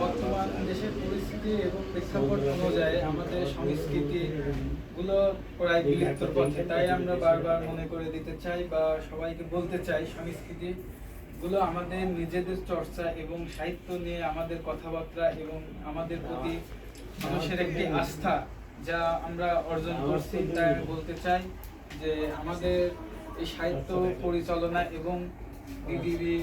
বর্তমান দেশের পরিস্থিতি এবং প্রেক্ষাপট অনুযায়ী আমাদের সংস্কৃতি গুলো প্রায় পথে। তাই আমরা বারবার মনে করে দিতে চাই বা সবাইকে বলতে চাই সংস্কৃতি গুলো আমাদের নিজেদের চর্চা এবং সাহিত্য নিয়ে আমাদের কথাবার্তা এবং আমাদের প্রতি মানুষের একটি আস্থা যা আমরা অর্জন করছি তাই আমি বলতে চাই। যে আমাদের এই সাহিত্য পরিচালনা এবং ডিডিবি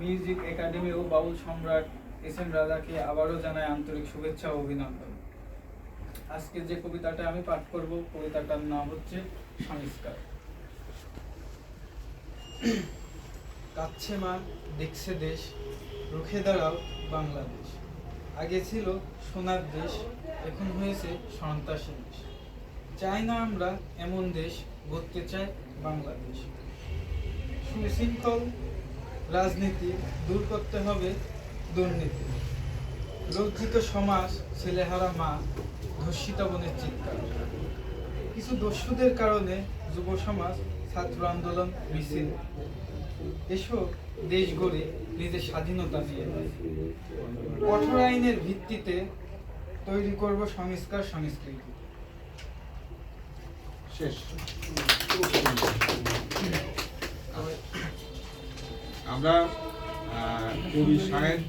মিউজিক একাডেমি ও বাউল সম্রাট এস এম রাজাকে আবারও জানায় আন্তরিক শুভেচ্ছা ও অভিনন্দন। আজকে যে কবিতাটা আমি পাঠ করব, কবিতাটার নাম হচ্ছে সংস্কার কাচ্ছে মা, দেখছে দেশ, রুখে দাঁড়াও বাংলাদেশ। আগে ছিল সোনার দেশ, এখন হয়েছে সন্ত্রাসের দেশ। চাই না আমরা এমন দেশ গড়তে চাই বাংলাদেশ। সুশৃঙ্খল রাজনীতি দূর করতে হবে দুর্নীতি। লজ্জিত সমাজ, ছেলেহারা মা, ধর্ষিতা বনের চিৎকার। কিছু দস্যুদের কারণে যুব সমাজ ছাত্র আন্দোলন মিছিল। এসব দেশ গড়ে নিজের স্বাধীনতা নিয়ে। কঠোর আইনের ভিত্তিতে তৈরি করব সংস্কার, সংস্কৃতি। আমরা কবি সাহেব